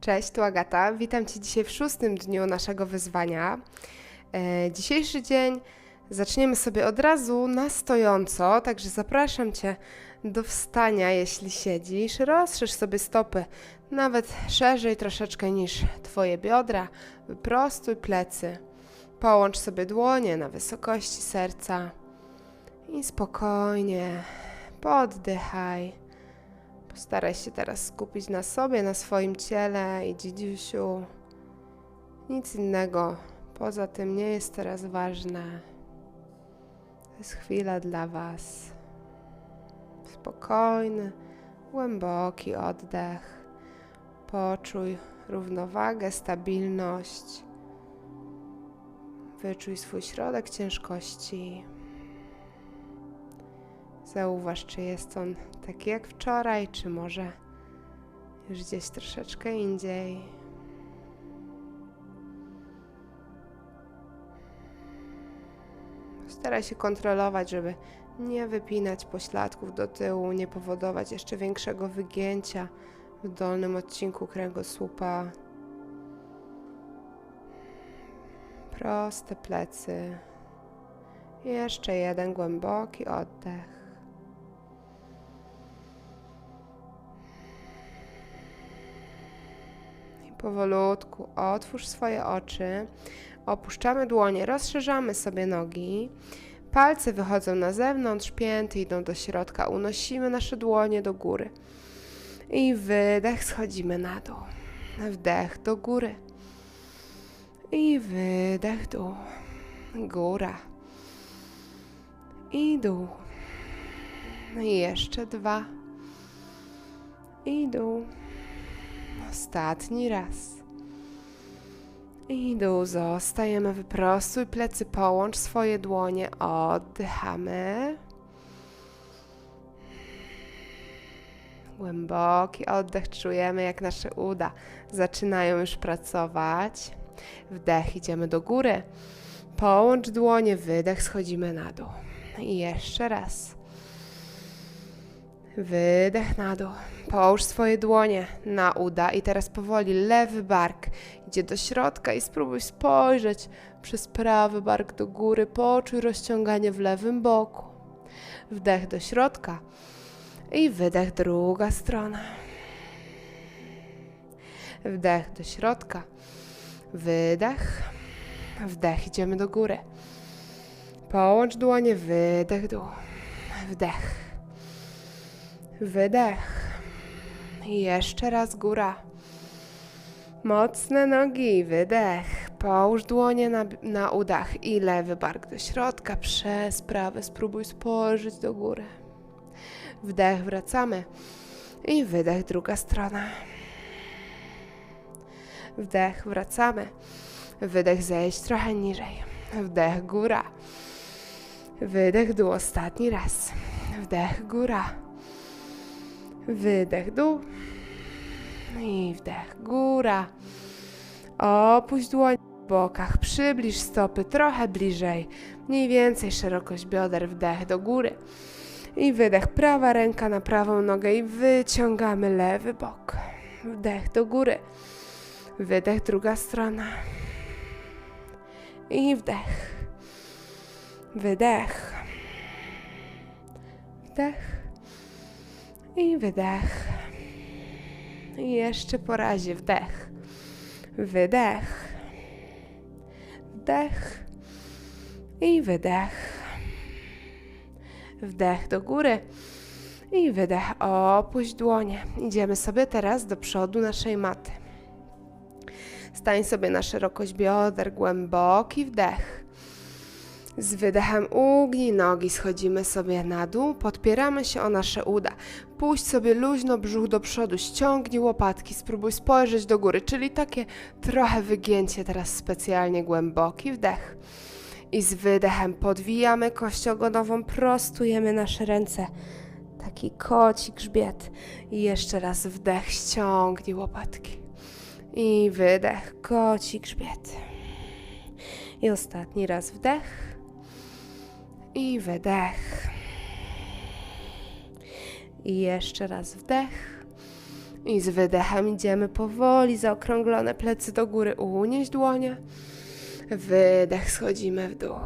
Cześć, tu Agata. Witam Cię dzisiaj w szóstym dniu naszego wyzwania. E, dzisiejszy dzień zaczniemy sobie od razu na stojąco, także zapraszam Cię do wstania, jeśli siedzisz. Rozszerz sobie stopy nawet szerzej troszeczkę niż Twoje biodra. Wyprostuj plecy. Połącz sobie dłonie na wysokości serca i spokojnie poddychaj. Postaraj się teraz skupić na sobie, na swoim ciele i dzidziusiu. Nic innego poza tym nie jest teraz ważne. To jest chwila dla Was. Spokojny, głęboki oddech. Poczuj równowagę, stabilność. Wyczuj swój środek ciężkości. Zauważ, czy jest on taki jak wczoraj, czy może już gdzieś troszeczkę indziej. Staraj się kontrolować, żeby nie wypinać pośladków do tyłu, nie powodować jeszcze większego wygięcia w dolnym odcinku kręgosłupa. Proste plecy. Jeszcze jeden głęboki oddech. Powolutku otwórz swoje oczy. Opuszczamy dłonie, rozszerzamy sobie nogi. Palce wychodzą na zewnątrz, pięty idą do środka. Unosimy nasze dłonie do góry. I wydech, schodzimy na dół. Wdech do góry. I wydech, dół. Góra. I dół. I jeszcze dwa. I dół. Ostatni raz. I dół zostajemy, wyprostuj plecy, połącz swoje dłonie, oddychamy. Głęboki oddech, czujemy jak nasze uda zaczynają już pracować. Wdech, idziemy do góry. Połącz dłonie, wydech, schodzimy na dół. I jeszcze raz. Wydech na dół. Połóż swoje dłonie na uda i teraz powoli lewy bark idzie do środka i spróbuj spojrzeć przez prawy bark do góry. Poczuj rozciąganie w lewym boku. Wdech do środka i wydech druga strona. Wdech do środka. Wydech. Wdech, idziemy do góry. Połącz dłonie, wydech, dół. Wdech. Wydech. I jeszcze raz góra. Mocne nogi, wydech. Połóż dłonie na, na udach i lewy bark do środka. Przez prawy spróbuj spojrzeć do góry. Wdech, wracamy. I wydech, druga strona. Wdech, wracamy. Wydech, zejść trochę niżej. Wdech, góra. Wydech, dół, ostatni raz. Wdech, góra. Wydech, dół. I wdech, góra. Opuść dłoń w bokach, przybliż stopy trochę bliżej. Mniej więcej szerokość bioder, wdech do góry. I wydech, prawa ręka na prawą nogę i wyciągamy lewy bok. Wdech do góry. Wydech, druga strona. I wdech. Wydech. Wdech. I wydech. I jeszcze po razie wdech. Wydech. Wdech. I wydech. Wdech do góry. I wydech. Opuść dłonie. Idziemy sobie teraz do przodu naszej maty. Stań sobie na szerokość bioder, głęboki wdech. Z wydechem ugnij nogi, schodzimy sobie na dół, podpieramy się o nasze uda. Puść sobie luźno brzuch do przodu, ściągnij łopatki, spróbuj spojrzeć do góry, czyli takie trochę wygięcie, teraz specjalnie głęboki wdech. I z wydechem podwijamy kość ogonową, prostujemy nasze ręce. Taki koci grzbiet. I jeszcze raz wdech, ściągnij łopatki. I wydech, koci grzbiet. I ostatni raz wdech. I wydech. I jeszcze raz wdech. I z wydechem idziemy powoli, zaokrąglone plecy do góry, unieść dłonie. Wydech, schodzimy w dół.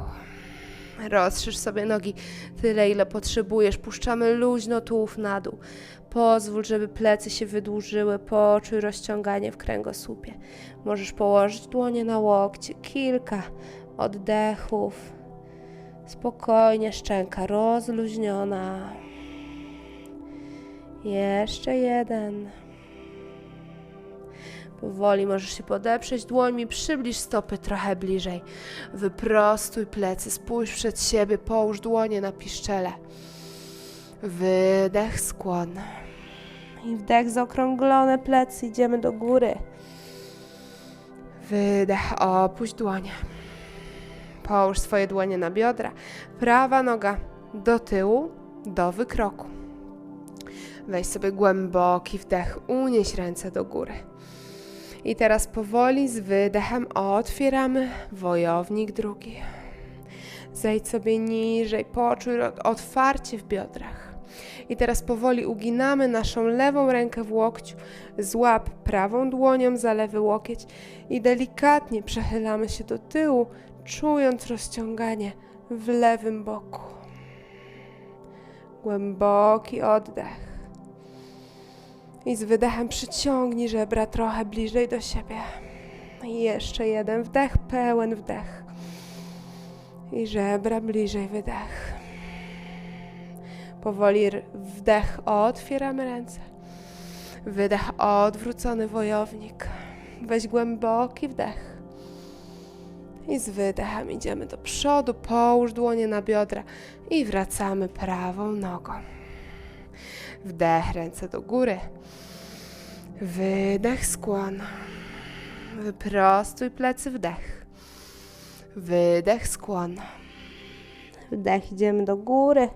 Rozszerz sobie nogi tyle, ile potrzebujesz. Puszczamy luźno tułów na dół. Pozwól, żeby plecy się wydłużyły. Poczuj rozciąganie w kręgosłupie. Możesz położyć dłonie na łokcie. Kilka oddechów. Spokojnie, szczęka rozluźniona. Jeszcze jeden. Powoli możesz się podeprzeć dłońmi, przybliż stopy trochę bliżej. Wyprostuj plecy, spójrz przed siebie, połóż dłonie na piszczele. Wydech, skłon. I wdech, zaokrąglone plecy, idziemy do góry. Wydech, opuść dłonie. Połóż swoje dłonie na biodra. Prawa noga do tyłu, do wykroku. Weź sobie głęboki wdech, unieś ręce do góry. I teraz powoli z wydechem otwieramy wojownik drugi. Zejdź sobie niżej, poczuj otwarcie w biodrach. I teraz powoli uginamy naszą lewą rękę w łokciu, złap prawą dłonią za lewy łokieć i delikatnie przechylamy się do tyłu, czując rozciąganie w lewym boku. Głęboki oddech. I z wydechem przyciągnij żebra trochę bliżej do siebie. I jeszcze jeden wdech, pełen wdech. I żebra bliżej, wydech. Powoli wdech, otwieramy ręce. Wydech, odwrócony wojownik. Weź głęboki wdech. I z wydechem idziemy do przodu, połóż dłonie na biodra i wracamy prawą nogą. Wdech, ręce do góry. Wydech, skłon. Wyprostuj plecy, wdech. Wydech, skłon. Wdech, idziemy do góry.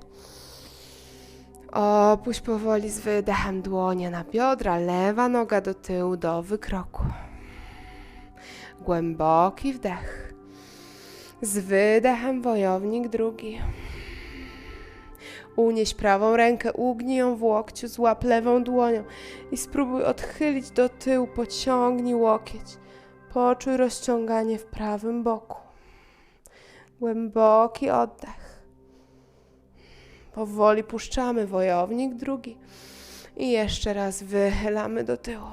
Opuść powoli z wydechem dłonie na biodra, lewa noga do tyłu, do wykroku. Głęboki wdech. Z wydechem wojownik drugi. Unieś prawą rękę, ugnij ją w łokciu, złap lewą dłonią i spróbuj odchylić do tyłu, pociągnij łokieć. Poczuj rozciąganie w prawym boku. Głęboki oddech. Powoli puszczamy wojownik drugi i jeszcze raz wychylamy do tyłu.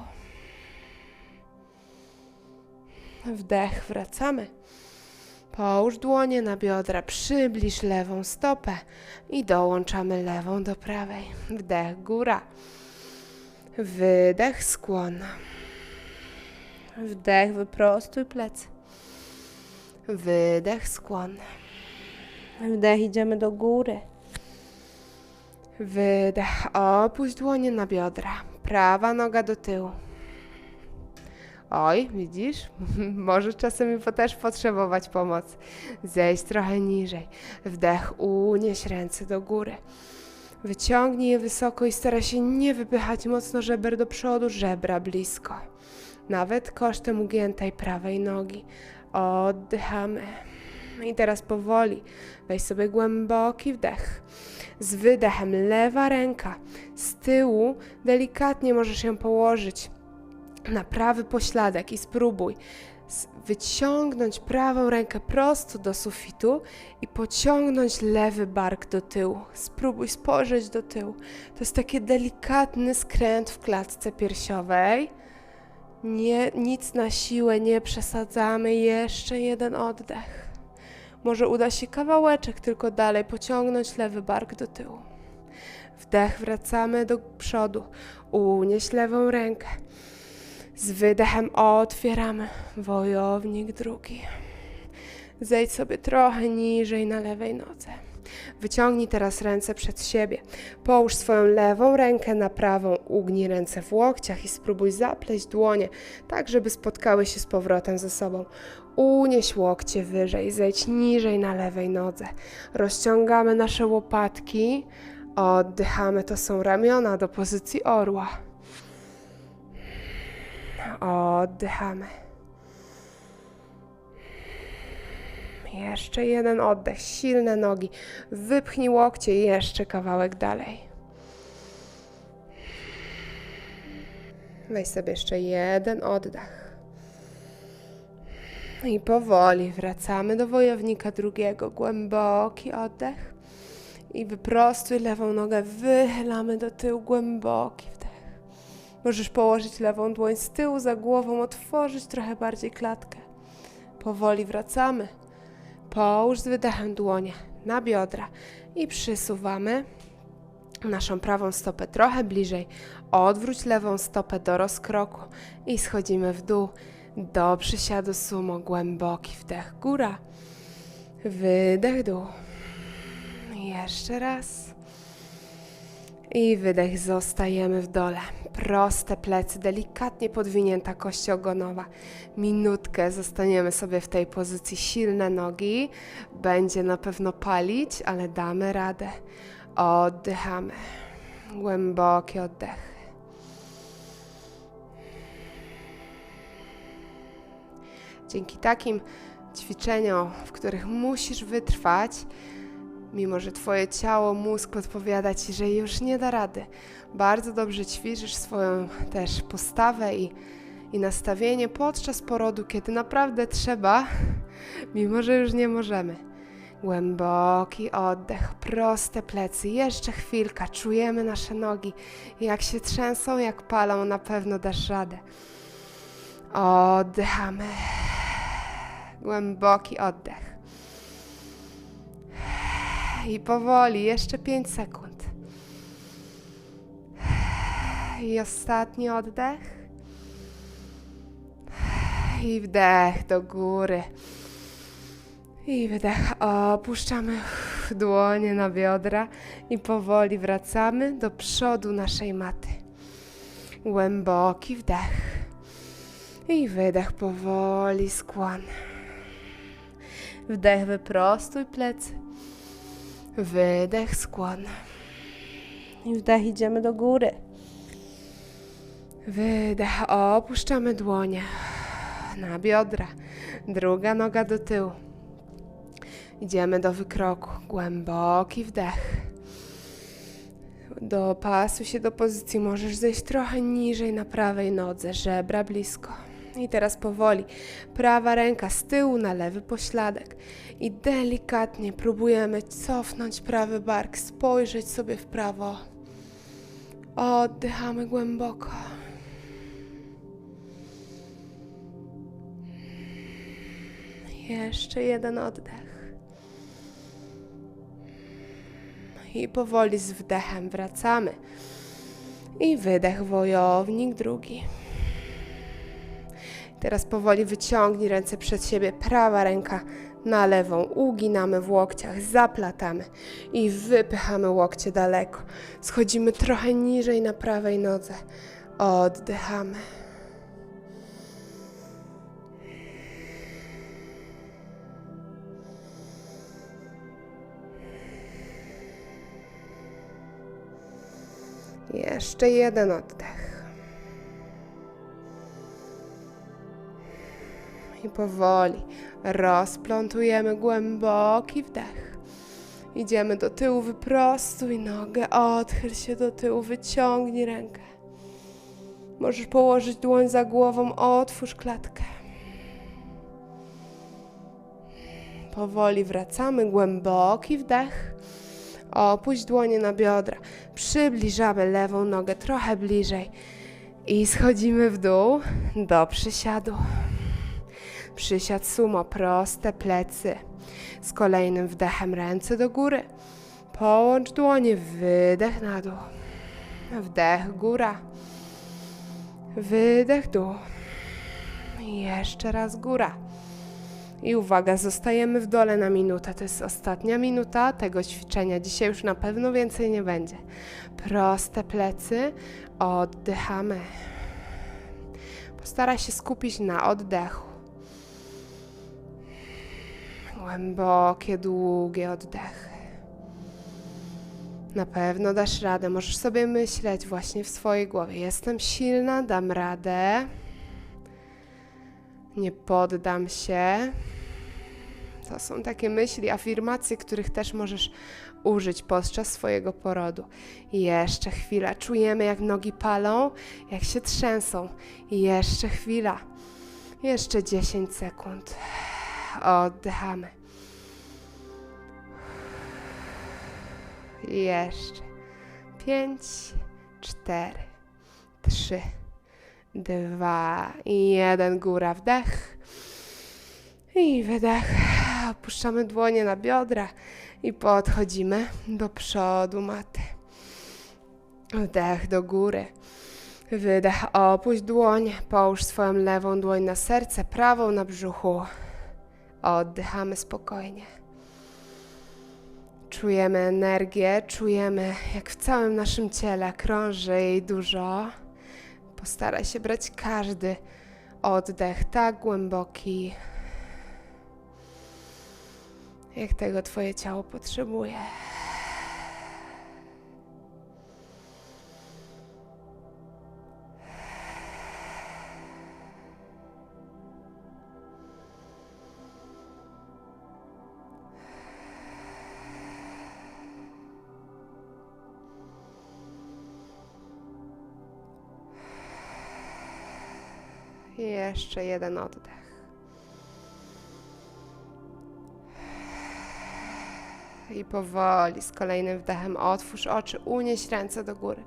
Wdech, wracamy. Połóż dłonie na biodra, przybliż lewą stopę i dołączamy lewą do prawej. Wdech, góra. Wydech, skłon. Wdech, wyprostuj plecy. Wydech, skłon. Wdech, idziemy do góry. Wydech, opuść dłonie na biodra. Prawa noga do tyłu. Oj, widzisz? Możesz czasem też potrzebować pomocy. Zejść trochę niżej. Wdech, unieś ręce do góry. Wyciągnij je wysoko i staraj się nie wypychać mocno żeber do przodu, żebra blisko. Nawet kosztem ugiętej prawej nogi. Oddychamy. I teraz powoli weź sobie głęboki wdech. Z wydechem lewa ręka z tyłu delikatnie możesz ją położyć na prawy pośladek i spróbuj wyciągnąć prawą rękę prosto do sufitu i pociągnąć lewy bark do tyłu. Spróbuj spojrzeć do tyłu. To jest taki delikatny skręt w klatce piersiowej. Nie, nic na siłę nie przesadzamy. Jeszcze jeden oddech. Może uda się kawałeczek tylko dalej pociągnąć lewy bark do tyłu. Wdech, wracamy do przodu. Unieś lewą rękę. Z wydechem otwieramy wojownik drugi. Zejdź sobie trochę niżej na lewej nodze. Wyciągnij teraz ręce przed siebie. Połóż swoją lewą rękę na prawą, ugnij ręce w łokciach i spróbuj zapleść dłonie, tak żeby spotkały się z powrotem ze sobą. Unieś łokcie wyżej, zejdź niżej na lewej nodze. Rozciągamy nasze łopatki, oddychamy, to są ramiona do pozycji orła. Oddychamy. Jeszcze jeden oddech, silne nogi. Wypchnij łokcie jeszcze kawałek dalej. Weź sobie jeszcze jeden oddech. I powoli wracamy do wojownika drugiego. Głęboki oddech. I wyprostuj lewą nogę, wychylamy do tyłu, głęboki. Możesz położyć lewą dłoń z tyłu za głową, otworzyć trochę bardziej klatkę. Powoli wracamy. Połóż z wydechem dłonie na biodra i przysuwamy naszą prawą stopę trochę bliżej. Odwróć lewą stopę do rozkroku i schodzimy w dół do przysiadu sumo. Głęboki wdech, góra. Wydech, dół. Jeszcze raz. I wydech, zostajemy w dole. Proste plecy, delikatnie podwinięta kość ogonowa. Minutkę zostaniemy sobie w tej pozycji. Silne nogi. Będzie na pewno palić, ale damy radę. Oddychamy. Głęboki oddech. Dzięki takim ćwiczeniom, w których musisz wytrwać, mimo że Twoje ciało, mózg podpowiada Ci, że już nie da rady, bardzo dobrze ćwiczysz swoją też postawę i, i nastawienie podczas porodu, kiedy naprawdę trzeba, mimo że już nie możemy. Głęboki oddech, proste plecy, jeszcze chwilka, czujemy nasze nogi, jak się trzęsą, jak palą, na pewno dasz radę. Oddychamy. Głęboki oddech. I powoli, jeszcze 5 sekund. I ostatni oddech. I wdech do góry. I wydech. Opuszczamy dłonie na biodra i powoli wracamy do przodu naszej maty. Głęboki wdech. I wydech powoli skłon. Wdech wyprostuj plecy. Wydech skłon. I wdech idziemy do góry. Wydech opuszczamy dłonie na biodra. Druga noga do tyłu. Idziemy do wykroku. Głęboki wdech. Dopasuj się do pozycji. Możesz zejść trochę niżej na prawej nodze, żebra blisko. I teraz powoli. Prawa ręka z tyłu na lewy pośladek. I delikatnie próbujemy cofnąć prawy bark, spojrzeć sobie w prawo. Oddychamy głęboko. Jeszcze jeden oddech. I powoli z wdechem wracamy. I wydech, wojownik drugi. Teraz powoli wyciągnij ręce przed siebie, prawa ręka na lewą, uginamy w łokciach, zaplatamy i wypychamy łokcie daleko. Schodzimy trochę niżej na prawej nodze. Oddychamy. Jeszcze jeden oddech. I powoli rozplątujemy głęboki wdech. Idziemy do tyłu, wyprostuj nogę, odchyl się do tyłu, wyciągnij rękę. Możesz położyć dłoń za głową, otwórz klatkę. Powoli wracamy, głęboki wdech. Opuść dłonie na biodra. Przybliżamy lewą nogę trochę bliżej. I schodzimy w dół do przysiadu. Przysiad sumo, proste plecy. Z kolejnym wdechem ręce do góry. Połącz dłonie, wydech na dół. Wdech, góra. Wydech, dół. Jeszcze raz góra. I uwaga, zostajemy w dole na minutę. To jest ostatnia minuta tego ćwiczenia. Dzisiaj już na pewno więcej nie będzie. Proste plecy, oddychamy. Postaraj się skupić na oddechu. Głębokie, długie oddechy. Na pewno dasz radę. Możesz sobie myśleć właśnie w swojej głowie. Jestem silna, dam radę. Nie poddam się. To są takie myśli, afirmacje, których też możesz użyć podczas swojego porodu. Jeszcze chwila. Czujemy, jak nogi palą, jak się trzęsą. Jeszcze chwila. Jeszcze 10 sekund. Oddychamy. Jeszcze. 5, 4, 3, 2 i 1. Góra wdech. I wydech. Opuszczamy dłonie na biodra i podchodzimy do przodu maty. Wdech do góry. Wydech, opuść dłoń, połóż swoją lewą dłoń na serce, prawą na brzuchu. Oddychamy spokojnie. Czujemy energię, czujemy jak w całym naszym ciele krąży jej dużo. Postaraj się brać każdy oddech tak głęboki, jak tego Twoje ciało potrzebuje. I Jeszcze jeden oddech. I powoli, z kolejnym wdechem otwórz oczy, unieś ręce do góry.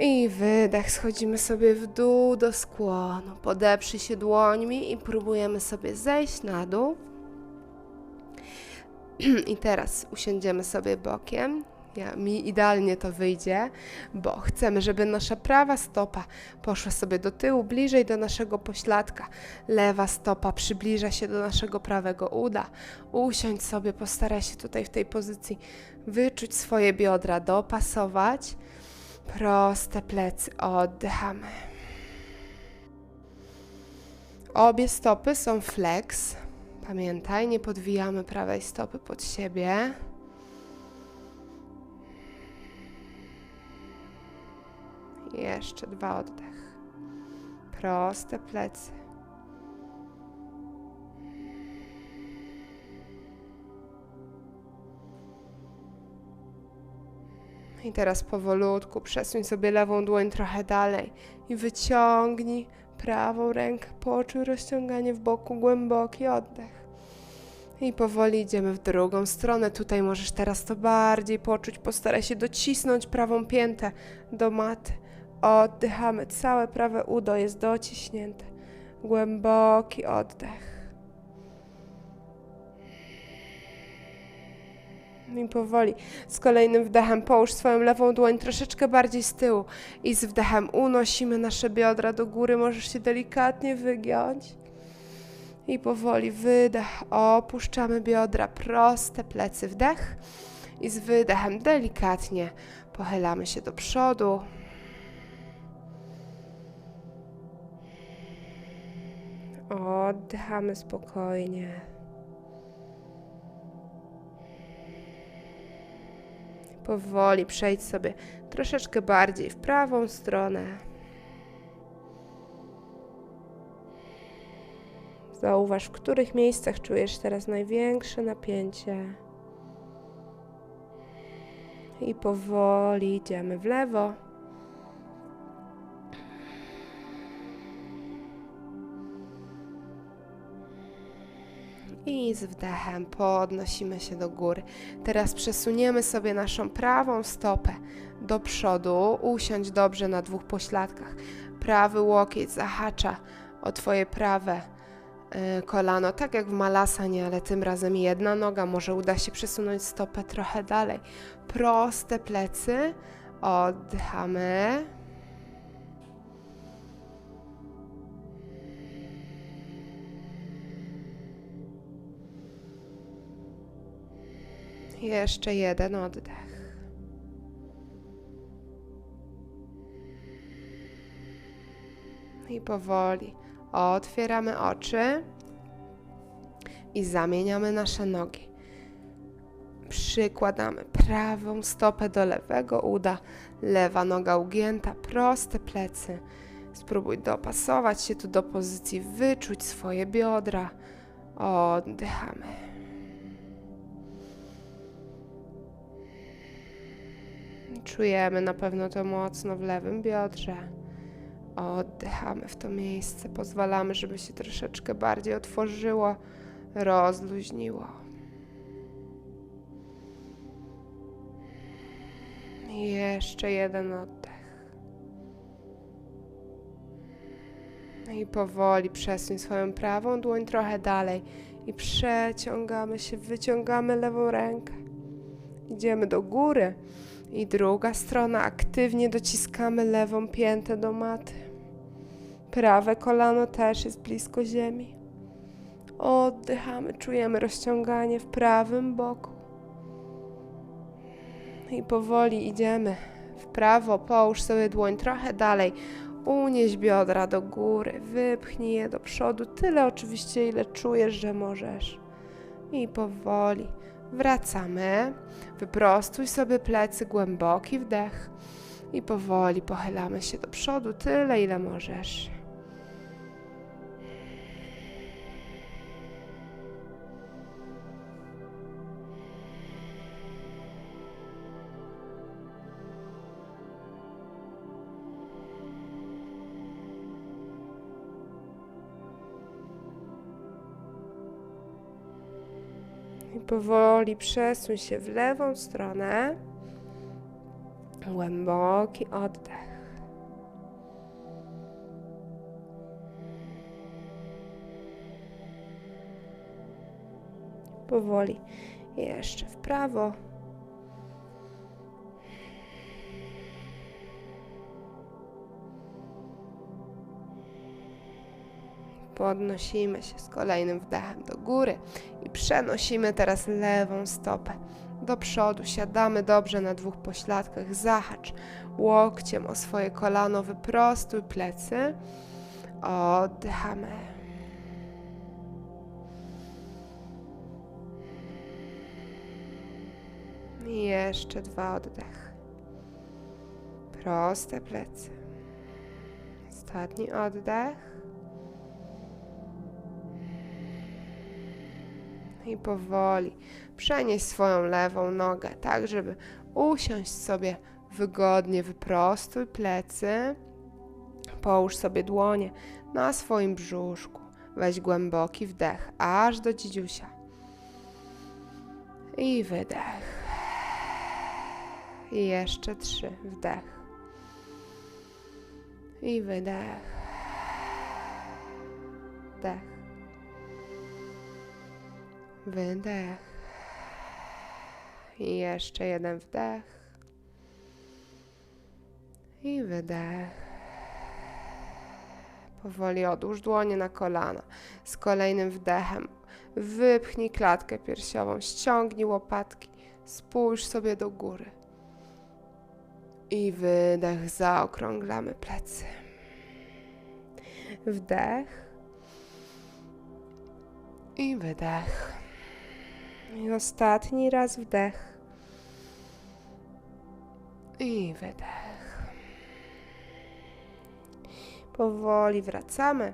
I wydech, schodzimy sobie w dół do skłonu. Podeprzyj się dłońmi i próbujemy sobie zejść na dół. I teraz usiądziemy sobie bokiem. Mi idealnie to wyjdzie, bo chcemy, żeby nasza prawa stopa poszła sobie do tyłu, bliżej do naszego pośladka. Lewa stopa przybliża się do naszego prawego uda. Usiądź sobie, postaraj się tutaj w tej pozycji wyczuć swoje biodra, dopasować. Proste plecy, oddychamy. Obie stopy są flex. Pamiętaj, nie podwijamy prawej stopy pod siebie. Jeszcze dwa oddech. Proste plecy. I teraz powolutku przesuń sobie lewą dłoń trochę dalej i wyciągnij prawą rękę. Poczuj rozciąganie w boku, głęboki oddech. I powoli idziemy w drugą stronę. Tutaj możesz teraz to bardziej poczuć. Postaraj się docisnąć prawą piętę do maty. Oddychamy. Całe prawe udo jest dociśnięte. Głęboki oddech. I powoli z kolejnym wdechem połóż swoją lewą dłoń troszeczkę bardziej z tyłu i z wdechem unosimy nasze biodra do góry. Możesz się delikatnie wygiąć. I powoli wydech, opuszczamy biodra, proste plecy, wdech i z wydechem delikatnie pochylamy się do przodu. Oddychamy spokojnie. Powoli przejdź sobie troszeczkę bardziej w prawą stronę. Zauważ, w których miejscach czujesz teraz największe napięcie. I powoli idziemy w lewo. I z wdechem podnosimy się do góry. Teraz przesuniemy sobie naszą prawą stopę do przodu. Usiądź dobrze na dwóch pośladkach. Prawy łokieć zahacza o Twoje prawe y, kolano, tak jak w malasanie, ale tym razem jedna noga. Może uda się przesunąć stopę trochę dalej. Proste plecy. Oddychamy. Jeszcze jeden oddech. I powoli otwieramy oczy i zamieniamy nasze nogi. Przykładamy prawą stopę do lewego uda, lewa noga ugięta, proste plecy. Spróbuj dopasować się tu do pozycji, wyczuć swoje biodra. Oddychamy. Czujemy na pewno to mocno w lewym biodrze. Oddychamy w to miejsce, pozwalamy, żeby się troszeczkę bardziej otworzyło, rozluźniło. I Jeszcze jeden oddech. No I powoli przesuń swoją prawą dłoń trochę dalej i przeciągamy się, wyciągamy lewą rękę. Idziemy do góry i druga strona aktywnie dociskamy lewą piętę do maty. Prawe kolano też jest blisko ziemi. Oddychamy, czujemy rozciąganie w prawym boku. I powoli idziemy w prawo, połóż sobie dłoń trochę dalej, unieś biodra do góry, wypchnij je do przodu, tyle oczywiście, ile czujesz, że możesz. I powoli wracamy, wyprostuj sobie plecy, głęboki wdech i powoli pochylamy się do przodu, tyle, ile możesz. I powoli przesuń się w lewą stronę. Głęboki oddech. Powoli jeszcze w prawo. Podnosimy się z kolejnym wdechem do góry przenosimy teraz lewą stopę do przodu. Siadamy dobrze na dwóch pośladkach. Zahacz łokciem o swoje kolano, wyprostuj plecy. Oddychamy. I jeszcze dwa oddechy. Proste plecy. Ostatni oddech. I powoli przenieś swoją lewą nogę, tak żeby usiąść sobie wygodnie, wyprostuj plecy, połóż sobie dłonie na swoim brzuszku, weź głęboki wdech, aż do dzidziusia i wydech. I jeszcze trzy, wdech i wydech. Wdech. Wydech. I jeszcze jeden wdech. I wydech. Powoli odłóż dłonie na kolana. Z kolejnym wdechem wypchnij klatkę piersiową, ściągnij łopatki, spójrz sobie do góry. I wydech, zaokrąglamy plecy. Wdech. I wydech. I ostatni raz wdech. I wydech. Powoli wracamy.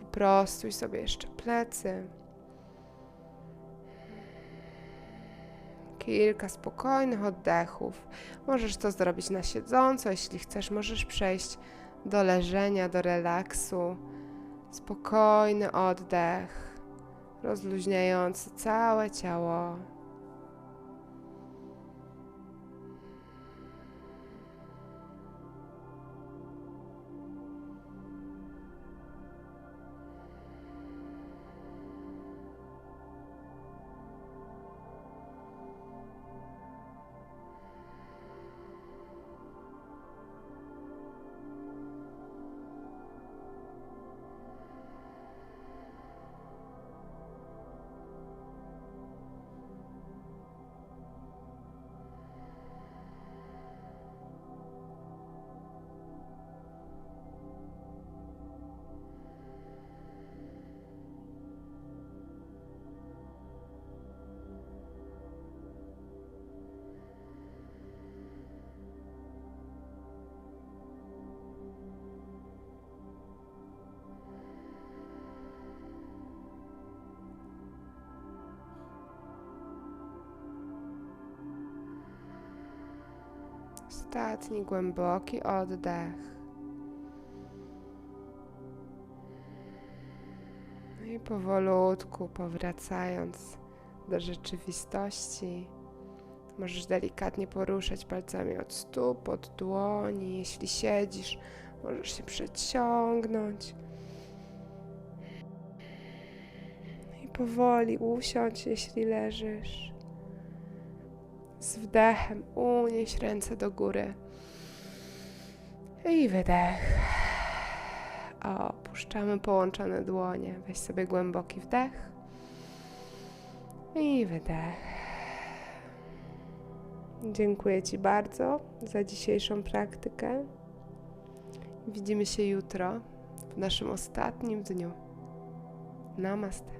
Poprostuj sobie jeszcze plecy. Kilka spokojnych oddechów. Możesz to zrobić na siedząco, jeśli chcesz, możesz przejść do leżenia, do relaksu. Spokojny oddech rozluźniający całe ciało. Ostatni głęboki oddech. No i powolutku powracając do rzeczywistości, możesz delikatnie poruszać palcami od stóp, od dłoni. Jeśli siedzisz, możesz się przeciągnąć. No I powoli usiądź, jeśli leżysz. Z wdechem unieś ręce do góry. I wydech. Opuszczamy połączone dłonie. Weź sobie głęboki wdech. I wydech. Dziękuję Ci bardzo za dzisiejszą praktykę. Widzimy się jutro w naszym ostatnim dniu. Namaste.